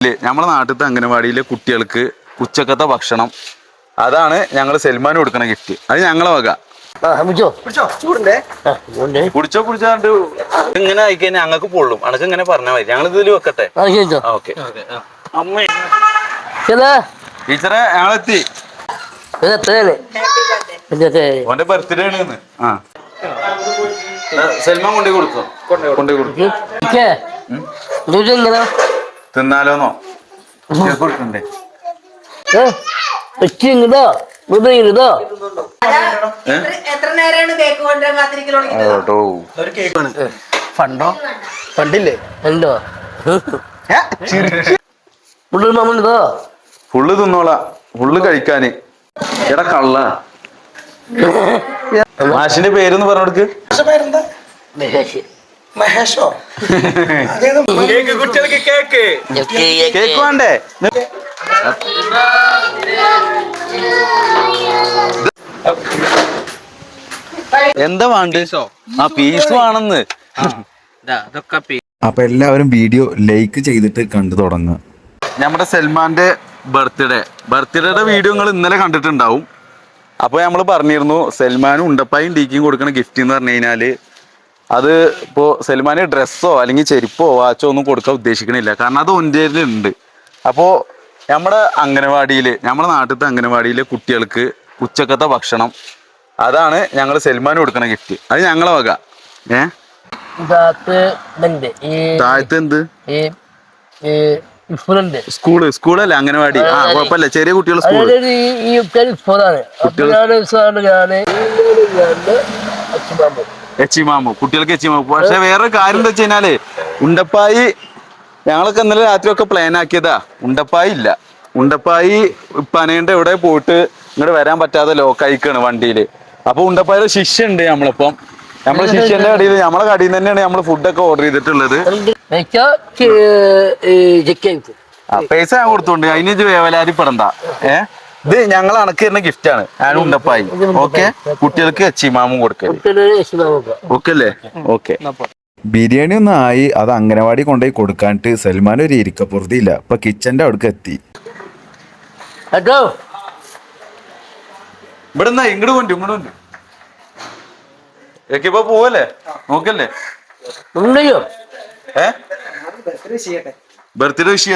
ഇല്ലേ, നമ്മളെ നാട്ടിലത്തെ അംഗനവാടിയിലെ കുട്ടികൾക്ക് ഉച്ചക്കത്തെ ഭക്ഷണം. അതാണ് ഞങ്ങൾ സൽമാൻ കൊടുക്കണ ഗിഫ്റ്റ് അത് ഞങ്ങളെ വക. കുടിച്ചോ? കുടിച്ചാണ്ട് ഇങ്ങനെ ആയിക്കഴിഞ്ഞാൽ ഞങ്ങൾക്ക് പൊള്ളും. അനക്ക് ഇങ്ങനെ പറഞ്ഞാൽ മതി. ഞങ്ങൾ ഇതിൽ വെക്കട്ടെ? ഓക്കെ. ടീച്ചറെ ഞങ്ങളെത്തി. ഓന്റെ ബർത്ത്ഡേ ആണ് ഇന്ന്. ആ. സൽമാൻ കൊണ്ടേ കൊടുക്കും കൊണ്ടേ കൊടുക്കും തിന്നാലോന്നോ? കൊടുക്കണ്ടേ? ഇവിടെ ഇങ്ങതോ എത്ര നേരമാണ് കേക്ക് കൊണ്ടുവരാൻ കാത്തിരിക്കലോ ഫണ്ടോ? ഫണ്ടില്ലേ? മാമുണ്ടോ ഫുള്ള് തിന്നോളാ. ഫുള്ള് കഴിക്കാന്. എടാ കള്ള. മാഷിന്റെ പേരൊന്ന് പറഞ്ഞു കൊടുക്ക്. പേരെന്താ? മഹേഷോ? കേക്ക് കുട്ടികൾക്ക് കേക്ക്. കേക്ക്. വേണ്ടേ? എന്താ വേണ്ട? ആ പീസ് വേണമെന്ന് അപ്പൊ എല്ലാവരും വീഡിയോ ലൈക്ക് ചെയ്തിട്ട് കണ്ടു തുടങ്ങുക നമ്മുടെ സൽമാന്റെ ബർത്ത്ഡേ. ബർത്ത്ഡേയുടെ വീഡിയോ നിങ്ങൾ ഇന്നലെ കണ്ടിട്ടുണ്ടാവും. അപ്പൊ നമ്മൾ പറഞ്ഞിരുന്നു സൽമാനും ഉണ്ടപ്പായും ഡീക്കും കൊടുക്കണ ഗിഫ്റ്റ് എന്ന് പറഞ്ഞു കഴിഞ്ഞാൽ അത് ഇപ്പോൾ സൽമാന് ഡ്രസ്സോ അല്ലെങ്കിൽ ചെരുപ്പോ വാച്ചോ ഒന്നും കൊടുക്കാൻ ഉദ്ദേശിക്കണില്ല. കാരണം അത് ഉണ്ട് അപ്പോൾ നമ്മുടെ അംഗനവാടിയിൽ നമ്മുടെ നാട്ടിലത്തെ അംഗനവാടിയിലെ കുട്ടികൾക്ക് ഉച്ചക്കത്തെ ഭക്ഷണം അതാണ് ഞങ്ങൾ സൽമാന് കൊടുക്കണ ഗിഫ്റ്റ് അത് ഞങ്ങളെ വക. ഏ? താഴത്ത് എന്ത്? സ്കൂൾ സ്കൂളല്ലേ അംഗനവാടി. ആ കുഴപ്പമില്ല. ചെറിയ കുട്ടികൾ സ്കൂൾ. അതായത് എച്ചിമാമു കുട്ടികൾക്ക് എച്ചിമാമു. പക്ഷെ വേറെ കാര്യം എന്താ വെച്ച് കഴിഞ്ഞാൽ ഉണ്ടപ്പായി ഞങ്ങളൊക്കെ ഇന്നലെ രാത്രിയൊക്കെ പ്ലാൻ ആക്കിയതാ. ഉണ്ടപ്പായി ഇല്ല. ഉണ്ടപ്പായി പനയുടെ ഇവിടെ പോയിട്ട് ഇങ്ങോട്ട് വരാൻ പറ്റാതെ ലോക്കായിക്കാണ് വണ്ടിയിൽ. അപ്പൊ ഉണ്ടപ്പായുടെ ശിഷ്യ ഉണ്ട് നമ്മളിപ്പം. നമ്മളെ ശിഷ്യന്റെ കടയിൽ നമ്മളെ കടയിൽ തന്നെയാണ് നമ്മൾ ഫുഡൊക്കെ ഓർഡർ ചെയ്തിട്ടുള്ളത്. പൈസ ഞാൻ കൊടുത്തോണ്ട് അതിന് ഇജ്ജ് വേവലാതിപ്പെടണ്ട. ഏ? ഇത് ഞങ്ങൾ അണക്ക് തരുന്ന ഗിഫ്റ്റ് ആണ്. ഉണ്ടപ്പായി ഓക്കെ കുട്ടികൾക്ക് ചിമാമും കൊടുക്കൽ. കുട്ടികൾ അച്ഛനാമ്പോ ഓക്കെ അല്ലേ? ഓക്കെ ബിരിയാണി ഒന്നും ആയി അത് അംഗനവാടി കൊണ്ടുപോയി കൊടുക്കാനിട്ട് സൽമാൻ ഒരു ഇരിക്കപ്പുറത്തില്ല ഇപ്പൊ കിച്ചന്റെ അവിടേക്ക് എത്തി. ഇവിടെ നിന്നാ ഇങ്ങോട്ട് കൊണ്ടു ഇങ്ങോട്ട് കൊണ്ടു. ഇപ്പൊ പോവല്ലേ? നോക്കല്ലേ? ഏ? ബർത്ത്ഡേ വിഷ്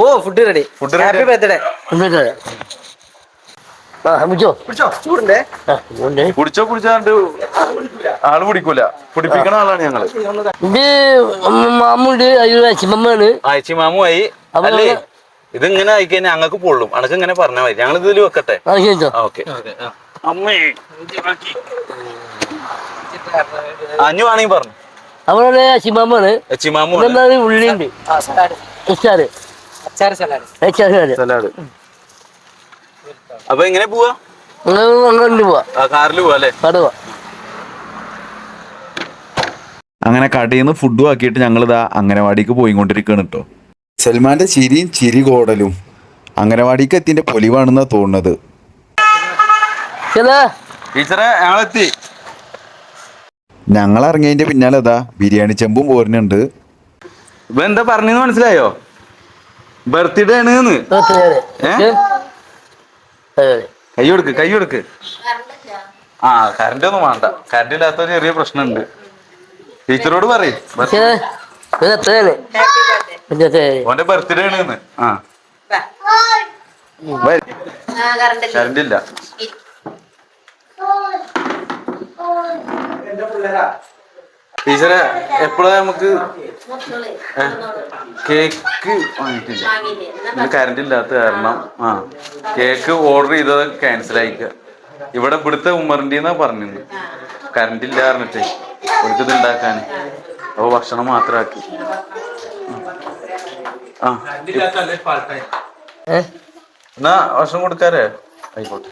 ഓ food ready food. Happy birthday കുടിച്ചോ? കുടിച്ചാണ്ട് ആൾ കുടിക്കൂല കുടിപ്പിക്കണ ആളാണ് ഞങ്ങൾ. ഇത് മാമുണ്ട് അയ്യോ അച്ഛമ്മയാണ് ആഴ്ച മാമുമായി അപ്പൊ അല്ലേ? ഞങ്ങൾ ഇത് ഇങ്ങനെ ആയിക്കഴിഞ്ഞാൽ ഞങ്ങൾക്ക് പൊള്ളും. അനക്ക് ഇങ്ങനെ പറഞ്ഞാൽ മതി. ഞങ്ങൾ ഇതിൽ വെക്കട്ടെ. ഓക്കെ. അമ്മേ. അഞ്ഞു വേണമെങ്കിൽ പറഞ്ഞു. അവരുടെ അച്ഛമ്മയാണ് എച്ചിമാമു ഉള്ളിണ്ട് ഉള്ളിയുണ്ട്? ഉച്ചാറ് അച്ചാറ് സലാഡ്. ഉച്ചാറ് സലാഡ്. അപ്പൊ എങ്ങനെ പോവാ? കാറിൽ പോവാ അല്ലേ? കടുവ അങ്ങനെ കടയിൽ നിന്ന് ഫുഡും ആക്കിയിട്ട് ഞങ്ങൾ ഇതാ അംഗനവാടിക്ക് പോയിക്കൊണ്ടിരിക്കുകയാണ് കേട്ടോ സൽമാന്റെ ചിരിയും ചിരി കോടലും അംഗനവാടിക്ക് എത്തിന്റെ പൊലിവാണെന്നാ തോന്നുന്നത്. ടീച്ചറെ ഞങ്ങളെത്തി. ഞങ്ങൾ ഇറങ്ങിയതിന്റെ പിന്നാലെ അതാ ബിരിയാണി ചെമ്പും പോരുന്നുണ്ട്. ഇപ്പൊ എന്താ പറഞ്ഞെന്ന് മനസ്സിലായോ? ബർത്ത്ഡേ ആണ്? കൈ കൊടുക്ക് കൈ കൊടുക്ക്. ആ കറണ്ട് ഒന്നും വേണ്ട. കറണ്ട് ഇല്ലാത്ത ഒരു ചെറിയ പ്രശ്നമുണ്ട്. ടീച്ചറോട് പറയ്. എത്രയാണ് ഓന്റെ ബർത്ത്ഡേ ആണ്. ആ. കറണ്ട് ഇല്ല. ടീച്ചറെ എപ്പോഴാ നമുക്ക് കേക്ക് വാങ്ങിയിട്ടില്ല? കറണ്ട് ഇല്ലാത്ത കാരണം ആ കേക്ക് ഓർഡർ ചെയ്തത് ക്യാൻസൽ ആയിക്ക. ഇവിടെ ഇവിടുത്തെ ഉമ്മറിന്റെ എന്നാ പറഞ്ഞിരുന്നു കറണ്ട് ഇല്ല പറഞ്ഞിട്ട് ഇവിടുത്തെ ഇത് ഉണ്ടാക്കാൻ അപ്പൊ ഭക്ഷണം മാത്രമാക്കി ആ എന്നാ ഭക്ഷണം കൊടുക്കാരേ ആയിക്കോട്ടെ.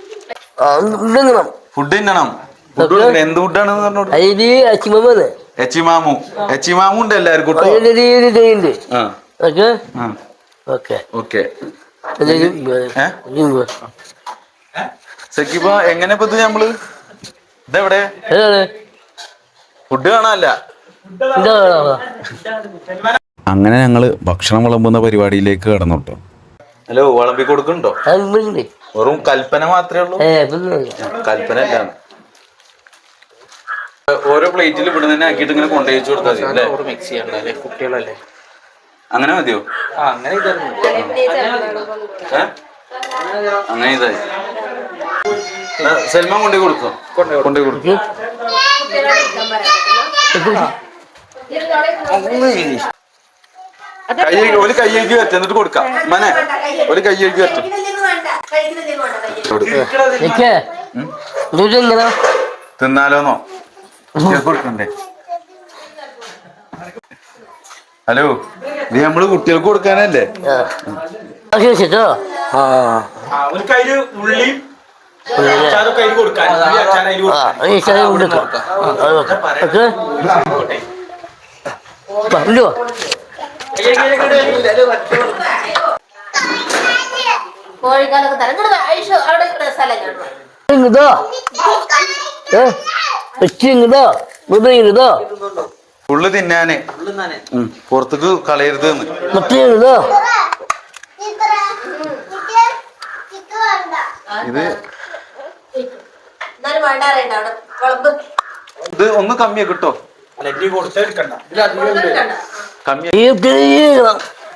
ഫുഡ് തിന്നണം. ഫുഡ് കൊടുക്കണം എന്ത് ഫുഡാണെന്ന് പറഞ്ഞോളൂ എച്ചിമാമു എച്ചിമാമു ഉണ്ട് എല്ലാവർക്കും സക്കിപ്പ എങ്ങനെ ഇപ്പൊ നമ്മൾ ഇതെവിടെ? ഫുഡ് കാണാനല്ല. എന്താ അങ്ങനെ ഞങ്ങൾ ഭക്ഷണം വിളമ്പുന്ന പരിപാടിയിലേക്ക് കടന്നു കേട്ടോ ഹലോ വിളമ്പി കൊടുക്കുന്നുണ്ടോ? വെറും കൽപ്പന മാത്രമേ ഉള്ളൂ? കൽപ്പന അല്ല. ഓരോ പ്ലേറ്റിൽ ഇവിടെ തന്നെ ആക്കിയിട്ട് ഇങ്ങനെ കൊണ്ടുപോയിച്ചു കൊടുത്താൽ മതി അല്ലേ? മിക്സ് ചെയ്യണ്ടല്ലേ കുട്ടികളല്ലേ? അങ്ങനെ മതിയോ? ആ അങ്ങനെ ഇതായിരുന്നു. ഏ? അങ്ങനെ ഇതായി. എന്നാ സൽമാൻ കൊടുക്കും കൊണ്ടുപോയി കൊടുക്കും കൈ ഒരു കൈയ്യേക്ക് വരട്ടെ എന്നിട്ട് കൊടുക്കാം. മനെ ഒരു കൈയ്യേക്ക് വരട്ടെ. കഴിക്കുന്നില്ലെങ്കിൽ വേണ്ട കഴിക്കുന്നില്ലെങ്കിൽ വേണ്ട. നിക്കേ. തിന്നാലോന്നോ? കൊടുക്കണ്ടേ? ഹലോ നീ നമ്മൾ കുട്ടികൾക്ക് കൊടുക്കാനല്ലേ? ആ. ഉള്ളിയും അതിൽ ആ ഓക്കെ? പറഞ്ഞോ? കോഴിക്കാലൊക്കെ തരം. അവിടെ സ്ഥലം കാണുവാ ഇങ്ങതോ ഏ വെച്ച് ഇങ്ങതോ ഇവിടെ തിന്നാന്. പുറത്തേക്ക് കളയരുത് ഇത് ഇത് ഒന്ന് കമ്മിയാ. കിട്ടോ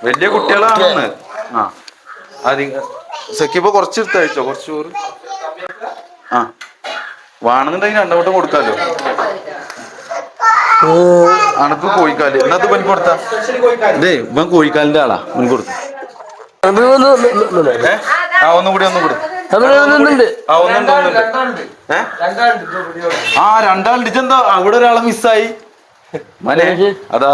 വലിയ കുട്ടികളാണെന്ന്. ആ. അധികം സെക്കിപ്പോ കുറച്ച് എടുത്ത് കഴിച്ചോ? കുറച്ച് ചോറ്. ആ. വേണമെന്നുണ്ടെങ്കിൽ രണ്ടോട്ടം കൊടുക്കാലോ. അണക്ക് കോഴിക്കാൽ. എന്നാ പനി കൊടുത്താ? ഇതേ ഇവൻ കോഴിക്കാലിന്റെ ആളാ. മുൻ കൊടുത്തു. ആ ഒന്നും കൂടി ഒന്നും കൂടി. അവരുണ്ട് ആ ഒന്നുണ്ട് ഒന്നുണ്ട് ആ രണ്ടാളുണ്ട്. ഇതെന്താ അവിടെ ഒരാളെ മിസ്സായി. മനെ അതാ.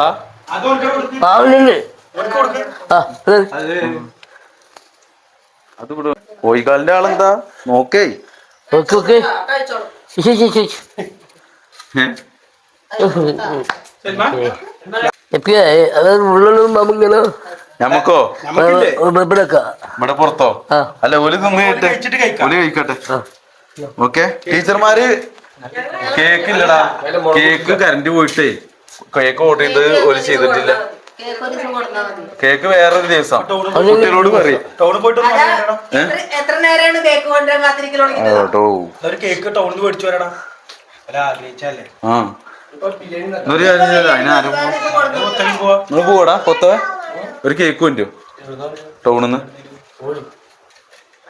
അത് കോഴിക്കാലിന്റെ ആളെന്താ? നോക്കേ. ഓക്കെ ഓക്കെ അതായത് ഉള്ളിലും ഞമ്മക്കോ? ഇവിടെക്കാം ഇവിടെ പുറത്തോ? അല്ല ഒലി തിന്നിട്ട്. ഒലി കഴിക്കട്ടെ. ഓക്കെ? ടീച്ചർമാര്? കേക്ക് ഇല്ലടാ കേക്ക് കറണ്ട് പോയിട്ടേ. കേക്ക് ഓർഡർ ചെയ്ത് ഒലി ചെയ്തിട്ടില്ല. കേക്ക് വേറൊരു ദിവസം. കുട്ടികളോട് പറയും. ടൗണിൽ പോയിട്ട്. എത്ര- നേരമാണ് കേക്ക് കൊണ്ടുവരാൻ ഒരു കേക്ക് ടൗണിൽ നിന്ന് മേടിച്ചു വരണം അല്ല ആഗ്രഹിച്ചല്ലേ ആ. എന്നൊരു കാര്യം ചെയ്യ്, അതിനാരും ഒത്തലും പോവാ നിങ്ങൾ പോവാടാ പൊത്ത ഒരു കേക്ക് കൊണ്ടുവരും ടൗണിന്ന്.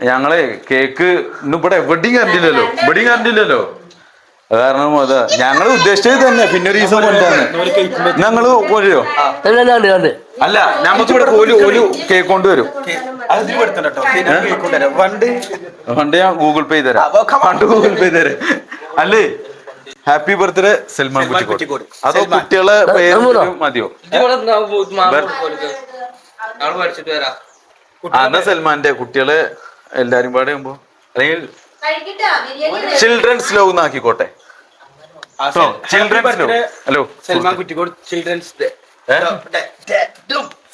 ഞങ്ങളെ കേക്ക് ഇന്ന് ഇവിടെ എവിടെയും കണ്ടില്ലല്ലോ. ഇവിടെയും കണ്ടില്ലല്ലോ. കാരണം അതാ ഞങ്ങൾ ഉദ്ദേശിച്ചത് തന്നെ. പിന്നെ ഒരു ദിവസം കൊണ്ടാണ്. ഞങ്ങൾ പോലെയോ അല്ല ഞമ്മക്ക് നമുക്ക് ഇവിടെ ഒരു ഒരു കേക്ക് കൊണ്ടുവരും ഞാൻ പണ്ട് പണ്ട് ഞാൻ ഗൂഗിൾ പേ തരാം. പണ്ട് ഗൂഗിൾ പേ തരാം. അല്ലേ? Happy birthday Salman Kuttikode. അതോ. കുട്ടികളെ പേര്? മതിയോ? എന്നാ സൽമാന്റെ കുട്ടികളെ എല്ലാരും പാടെ children's love എന്നാക്കിക്കോട്ടെ children's love hello. Salman Kuttikode children's day.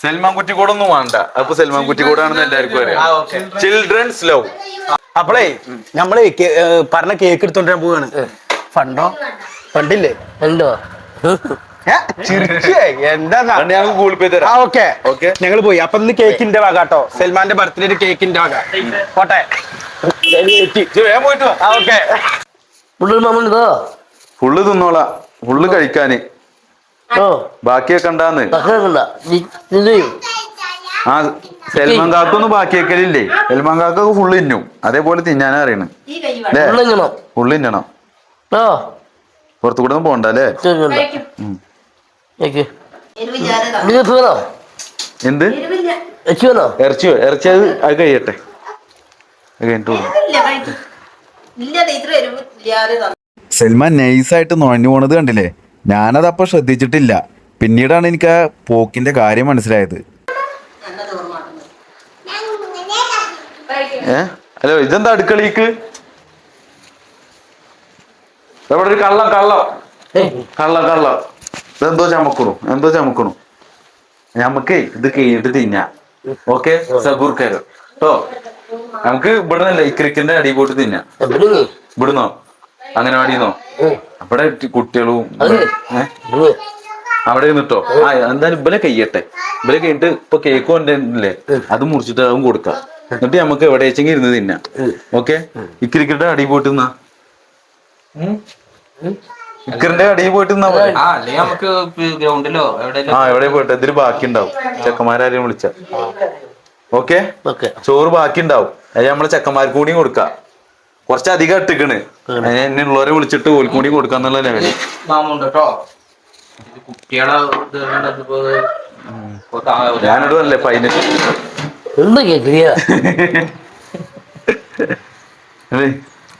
Salman കുറ്റിക്കോടൊന്നും വേണ്ട. അപ്പൊ സൽമാൻ കുറ്റിക്കോടാണെന്ന് എല്ലാവർക്കും അറിയാം. ചിൽഡ്രൻസ് ലവ് അപ്പളേ നമ്മളെ പറഞ്ഞ കേക്ക് എടുത്തോണ്ടിരാൻ പോവാണ്. ഫണ്ടോ? ഫണ്ടില്ലേ? ഉണ്ടോ ഞങ്ങൾ. ഞങ്ങൾ പോയി. അപ്പൊ ഇന്ന് കേക്കിന്റെ വക കേട്ടോ. സൽമാന്റെ ബർത്ത്ഡേ ഒരു കേക്കിന്റെ വക. പോട്ടെ. പോയിട്ട് ഓക്കെ. ഫുള്ള് തിന്നോള. ഫുള്ള് കഴിക്കാന്. ബാക്കിയൊക്കെ ഉണ്ടാന്ന് ആ സൽമാൻ കാക്കൊന്നും ബാക്കി വെക്കലില്ലേ സൽമാൻ കാക്കൊക്കെ ഫുള്ള് തിന്നും. അതേപോലെ തിന്നാനാ അറിയണ് ഫുള്ള് തിന്നണം. പുറത്തു കൂടെ ഒന്നും പോണ്ട അല്ലേ എന്ത്? ഇറച്ചി ഇറച്ചിയോ ഇറച്ചി അത് അത് കഴിയട്ടെ. അത് കഴിഞ്ഞിട്ട് സൽമാൻ നൈസായിട്ട് നുഴഞ്ഞു പോണത് കണ്ടില്ലേ? ഞാനതപ്പോൾ ശ്രദ്ധിച്ചിട്ടില്ല. പിന്നീടാണ് എനിക്ക് ആ പോക്കിന്റെ കാര്യം മനസ്സിലായത്. ഏ? ഹലോ ഇതെന്താ അടുക്കളയ്ക്ക് ഇവിടെ ഒരു കള്ളം കള്ളം? കള്ളം കള്ളം. ഇതെന്തോ ചമക്കണു എന്തോ ചമക്കണു. ഞമ്മക്കേ ഇത് കഴിഞ്ഞിട്ട് തിന്നാ. ഓക്കെ സബൂർക്കാരോ കേട്ടോ നമുക്ക് ഇവിടെ നിന്നല്ലേ ഈ ക്രിക്കറ്റിന്റെ അടി പോയിട്ട് തിന്നാം. ഇവിടുന്നോ? അംഗനവാടിന്നോ? അവിടെ കുട്ടികളും അവിടെ നിട്ടോ ആ എന്തായാലും ഇബലെ കയ്യട്ടെ. ഇബലെ കഴിഞ്ഞിട്ട് ഇപ്പൊ കേക്ക് കൊണ്ടല്ലേ അത് മുറിച്ചിട്ട് അതും കൊടുക്കാം. എന്നിട്ട് നമുക്ക് എവിടെ വെച്ചെങ്കിൽ ഇരുന്ന് തിന്നാം. ഓക്കെ? ഇക്കിരിക്കട്ടെ അടി പോയിട്ട് നിന്നാ ഇക്കറിന്റെ അടിയിൽ പോയിട്ട് നിന്നാ നമുക്ക് ഗ്രൗണ്ടിലോ ആ എവിടെ പോയിട്ട്? ഇതിൽ ബാക്കി ഉണ്ടാവും ചെക്കന്മാരും വിളിച്ച. ഓക്കെ. ഓക്കെ? ചോറ് ബാക്കി ഉണ്ടാവും അത് നമ്മളെ ചെക്കന്മാർക്ക് കൂടിയും കൊടുക്കാം. കുറച്ച് അധികം ഇട്ടിക്കണ് എന്നുള്ളവരെ വിളിച്ചിട്ട് ഓൽക്കൂടി കൂടി കൊടുക്കാന്നുള്ള ലെവൽ അല്ലേ?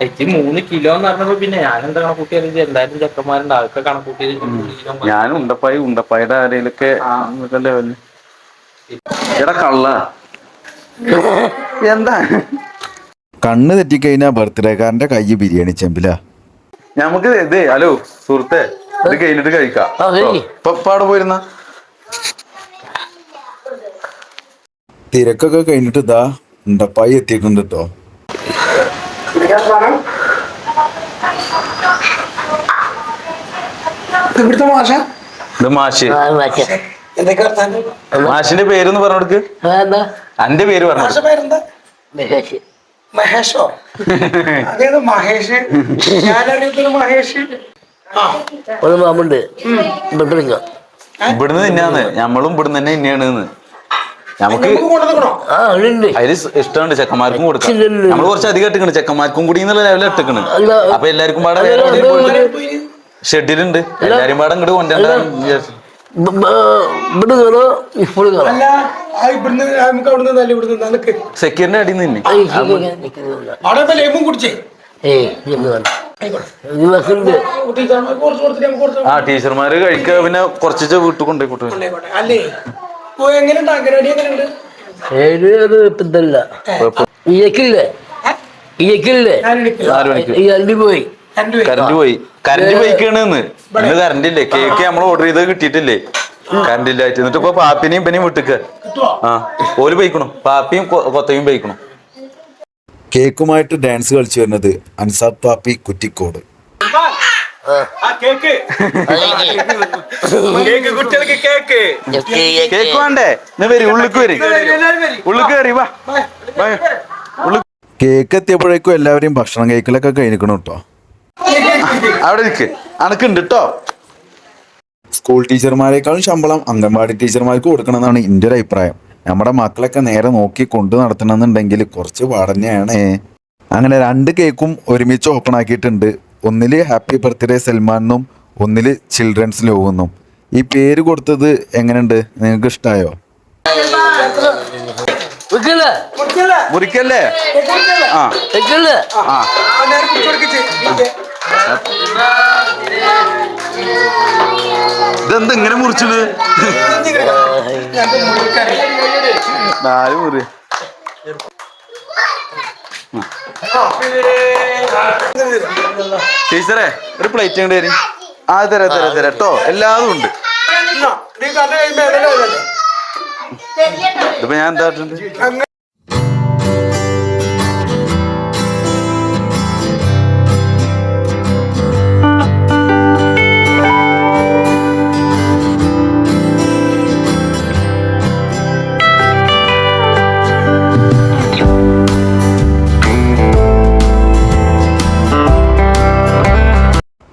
എനിക്ക് മൂന്ന് കിലോ എന്ന് പറഞ്ഞപ്പോ പിന്നെ ഞാനെന്താ എന്താ കണക്കൂട്ടിയത് എന്തായാലും ചെക്കന്മാരുണ്ട്. അതൊക്കെ കണക്കൂട്ടിയത്. ഞാൻ ഉണ്ടപ്പായി. ഉണ്ടപ്പായുടെ ആരെയിലൊക്കെ എടാ കള്ള. എന്താ? കണ്ണ് തെറ്റിക്കഴിഞ്ഞാ ബർത്ത്ഡേ കാരന്റെ കൈ ബിരിയാണി ചെമ്പില. നമുക്ക് ഇത് ഹലോ സുഹൃത്തെ ഇത് കഴിഞ്ഞിട്ട് കഴിക്കാം. അവിടെ പോയിരുന്ന? തിരക്കൊക്കെ കഴിഞ്ഞിട്ട് ഇതാ ഉണ്ടപ്പായി എത്തിയിട്ടുണ്ട് കേട്ടോ ഇവിടുത്തെ ഭാഷ ഇത് മാഷ്. മാഷിന്റെ പേരൊന്ന് പറഞ്ഞു കൊടുക്ക്. എന്റെ അന്റെ പേര് പറഞ്ഞു മഹേഷ്? മഹേഷോ അതേത് മഹേഷ്. ഞാനറിയത്തില്ല മഹേഷ്. ആ. ഒരു മാമുണ്ട്. ഇവിടുന്ന് തന്നെയാന്ന് നമ്മളും ഇവിടുന്ന് തന്നെ തന്നെയാണ് നമുക്ക് നമുക്ക് ആ ഉണ്ട്. അതിൽ ഇഷ്ടമുണ്ട്. ചെക്കന്മാർക്കും കൊടുക്കാം. നമ്മൾ കുറച്ച് അധികം ഇട്ടിക്കണ് ചെക്കന്മാർക്കും കൂടി എന്നുള്ള ലെവലിൽ ഇട്ടിക്കണ് അപ്പൊ എല്ലാവർക്കും പാടെ ഷെഡിലുണ്ട്. എല്ലാരും പാടെ ഇങ്ങോട്ട് കൊണ്ടുവരാൻ ആ സെക്യൂരിന്റെ അടിയിൽ നിന്ന് ടീച്ചർമാര് കഴിക്കുക പിന്നെ കുറച്ച് വീട്ടിൽ കൂട്ടും. ഒരു ഇതല്ല ഇയക്കില്ലേ ഇയക്കില്ലേ ഈ അണ്ടി പോയി. കറണ്ട് പോയി. കറണ്ട് പോയിക്കണെന്ന്. ഇന്ന് കറണ്ട് ഇല്ലേ കേക്ക് നമ്മൾ ഓർഡർ ചെയ്ത് കിട്ടിയിട്ടില്ലേ? കറണ്ട് ഇല്ലായിട്ട് എന്നിട്ട് ഇപ്പൊ പാപ്പിനെയും ഇപ്പനെയും വിട്ടിക്ക. ആ. ഓൽ പോയിക്കണു. പാപ്പിയും കൊത്തയും പോയിക്കണു. കേക്കുമായിട്ട് ഡാൻസ് കളിച്ചു വരുന്നത് അൻസാർ പാപ്പി കുറ്റിക്കോട്. വേണ്ടേ? വരി ഉള്ളിക്ക് വരി. ഉള്ളിക്ക് കയറി വാ. കേക്ക് എത്തിയപ്പോഴേക്കും എല്ലാവരെയും ഭക്ഷണം കഴിക്കലൊക്കെ കഴിഞ്ഞിരിക്കണം കേട്ടോ അവിടെ ഇരിക്ക്. അനക്കുണ്ട് കേട്ടോ സ്കൂൾ ടീച്ചർമാരെക്കാളും ശമ്പളം അംഗൻവാടി ടീച്ചർമാർക്ക് കൊടുക്കണമെന്നാണ് എന്റെ ഒരു അഭിപ്രായം. നമ്മുടെ മക്കളൊക്കെ നേരെ നോക്കി കൊണ്ടു നടത്തണമെന്നുണ്ടെങ്കിൽ കുറച്ച് പാടന്നെയാണ്. അങ്ങനെ രണ്ട് കേക്കും ഒരുമിച്ച് ഓപ്പൺ ആക്കിയിട്ടുണ്ട്. ഒന്നിൽ ഹാപ്പി ബർത്ത്ഡേ സൽമാനും ഒന്നിൽ ചിൽഡ്രൻസ് ലോവെന്നും ഈ പേര് കൊടുത്തത് എങ്ങനെയുണ്ട്? നിങ്ങൾക്ക് ഇഷ്ടമായോ വെക്കില്ലേ? മുറിക്കല്ലേ? ആ. വെക്കല്ലേ? ആ. ഇതെന്താ ഇങ്ങനെ മുറിച്ചത്. നാല് മുറി. ടീച്ചറേ ഒരു പ്ലേറ്റ് ഇങ്ങോട്ട് തരും. ആ തരാം തരാം തരാം. കേട്ടോ എല്ലാതും ഉണ്ട്. ഇതിപ്പോ ഞാൻ എന്താ?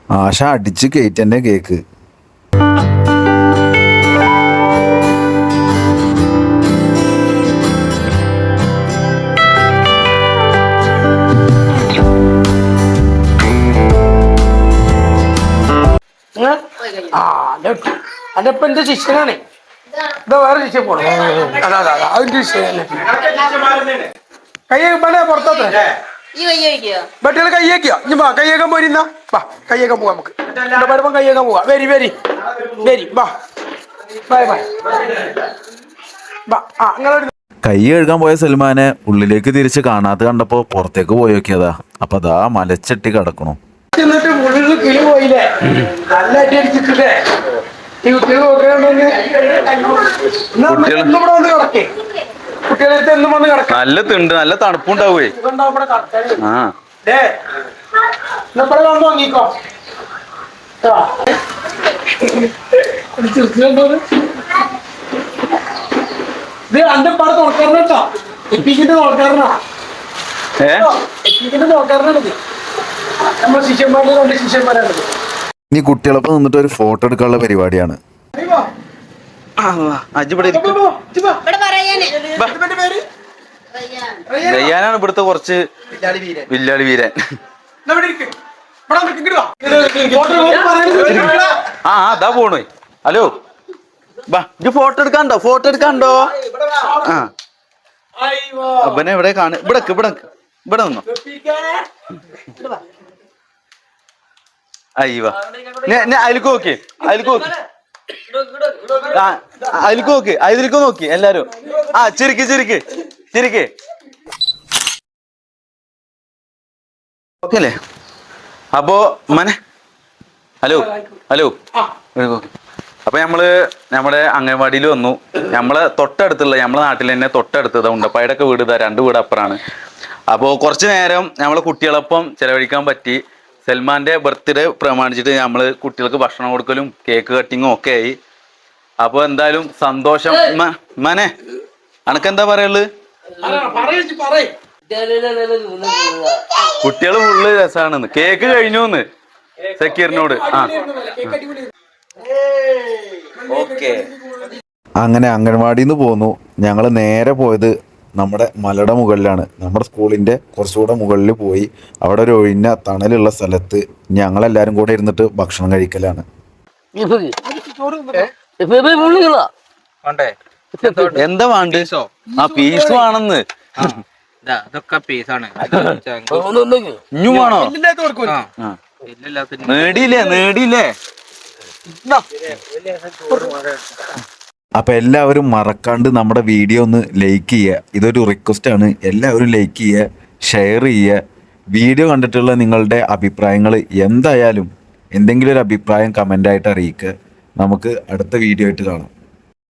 ആശ അടിച്ച് കയറ്റന്റെ കേക്ക് അതിപ്പോ എന്റെ ശിഷ്യനാണ്? ഇതാ വേറെ ശിഷ്യ പോണം. അതാ അതാ അതാ, അതിന്റെ ശിഷ്യനെ കയ്യ വേണേ പുറത്തോട്ട് ഈ കൈ വയ്ക്കോ ബട്ടികൾ കയ്യേക്കോ ഇനി വാ കയ്യേക്കാൻ പോരുന്ന വാ കയ്യേക്കാൻ പോവാം നമുക്ക്. ഇവിടെ വരുമ്പോ കയ്യേക്കാൻ പോവാ. വരി വരി. വരി വാ. Bye bye. വാ ആ നിങ്ങളൊരു കൈ കഴുകാൻ പോയ സൽമാനെ ഉള്ളിലേക്ക് തിരിച്ച് കാണാതെ കണ്ടപ്പോ പുറത്തേക്ക് പോയി നോക്കിയതാ. അപ്പൊ അതാ മലച്ചട്ടി കിടക്കണു. കിളി പോയില്ലേ? നല്ല അടി അടിച്ചിട്ടില്ലേ? ഈ കുട്ടികൾ ഇവിടെ വന്ന് കിടക്കേ. കുട്ടികളെ എന്നും വന്ന് കിടക്കാം. നല്ല തിണ്ട് നല്ല തണുപ്പുണ്ടാവേ. ആ. ഡേ ഇവിടെ വന്ന് വാങ്ങിക്കോ ഇത് അന്റെ പാട് നോക്കാറുണ്ടോ എപ്പിക്കിന്റെ നോക്കാറുണ്ടാ ഏ? എപ്പിക്കിന്റെ നമ്മുടെ രണ്ട് ഇനി കുട്ടികളൊപ്പം നിന്നിട്ട് ഒരു ഫോട്ടോ എടുക്കാനുള്ള പരിപാടിയാണ്. റയ്യാനാണ് ഇവിടെ ഇരിക്ക്. ഇവിടെ പറയാനേ പേര്? റയ്യാൻ. ദയ്യാനാണ് ഇവിടുത്തെ കുറച്ച് വില്ലാളി വീരൻ. ആ ആ, അതാ പോണു. ഹലോ. ഫോട്ടോ എടുക്കാണ്ടോ? ഫോട്ടോ എടുക്കാണ്ടോ? ആ. അയ്യോ. അവനെ ഇവിടെ കാണു ഇവിടെ ഇവിടെ. ഇവിടെ നിന്നോ. അയ്യവ അതിലേക്ക് നോക്കി അതിലേക്ക് നോക്കി. അതിലേക്ക് നോക്കി അതിലേക്ക് നോക്കി എല്ലാരും. ആ ചിരിക്ക് ചിരിക്ക് ചിരിക്ക്. ഓക്കെ അല്ലേ അപ്പോ മനെ. Hello hello. അപ്പൊ നമ്മൾ നമ്മുടെ അംഗൻവാടിയിൽ വന്നു. നമ്മളെ തൊട്ടടുത്തുള്ള നമ്മളെ നാട്ടിൽ തന്നെ തൊട്ടടുത്തത് ഉണ്ടപ്പായുടെ ഒക്കെ വീട് ഇതാ രണ്ട് വീട് അപ്പുറമാണ് അപ്പോ കുറച്ചു നേരം നമ്മളെ കുട്ടികളൊപ്പം ചെലവഴിക്കാൻ പറ്റി. സൽമാന്റെ ബർത്ത്ഡേ പ്രമാണിച്ചിട്ട് നമ്മൾ കുട്ടികൾക്ക് ഭക്ഷണം കൊടുക്കലും കേക്ക് കട്ടിങ്ങും ഒക്കെ ആയി. അപ്പൊ എന്തായാലും സന്തോഷം. മനെ അനക്കെന്താ പറയുള്ളത് ആരാ? പറയ് ഇജ്ജ് പറയ്. കുട്ടികൾ ഫുള്ള് രസമാണ് കേക്ക് കഴിഞ്ഞൂന്ന്. സക്കീറിനോട്. ആ. ഓക്കെ. അങ്ങനെ അംഗൻവാടിയിൽ നിന്ന് പോന്നു. ഞങ്ങൾ നേരെ പോയത് നമ്മുടെ മലയുടെ മുകളിലാണ്. നമ്മുടെ സ്കൂളിന്റെ കുറച്ചുകൂടെ മുകളിൽ പോയി അവിടെ ഒരു ഒഴിഞ്ഞ തണലുള്ള സ്ഥലത്ത് ഞങ്ങളെല്ലാവരും കൂടെ ഇരുന്നിട്ട് ഭക്ഷണം കഴിക്കലാണ്. എന്താ വേണ്ട? ആ പീസ് വേണമെന്ന് ഇതൊക്കെ പീസാണ്. ഇഞ്ഞു വേണോ? നേടിയില്ലേ നേടിയില്ലേ? അപ്പോൾ എല്ലാവരും മറക്കാണ്ട് നമ്മുടെ വീഡിയോ ഒന്ന് ലൈക്ക് ചെയ്യുക. ഇതൊരു റിക്വസ്റ്റാണ് എല്ലാവരും ലൈക്ക് ചെയ്യുക ഷെയർ ചെയ്യുക. വീഡിയോ കണ്ടിട്ടുള്ള നിങ്ങളുടെ അഭിപ്രായങ്ങൾ എന്തായാലും എന്തെങ്കിലും ഒരു അഭിപ്രായം കമന്റായിട്ട് അറിയിക്കുക. നമുക്ക് അടുത്ത വീഡിയോ ആയിട്ട് കാണാം.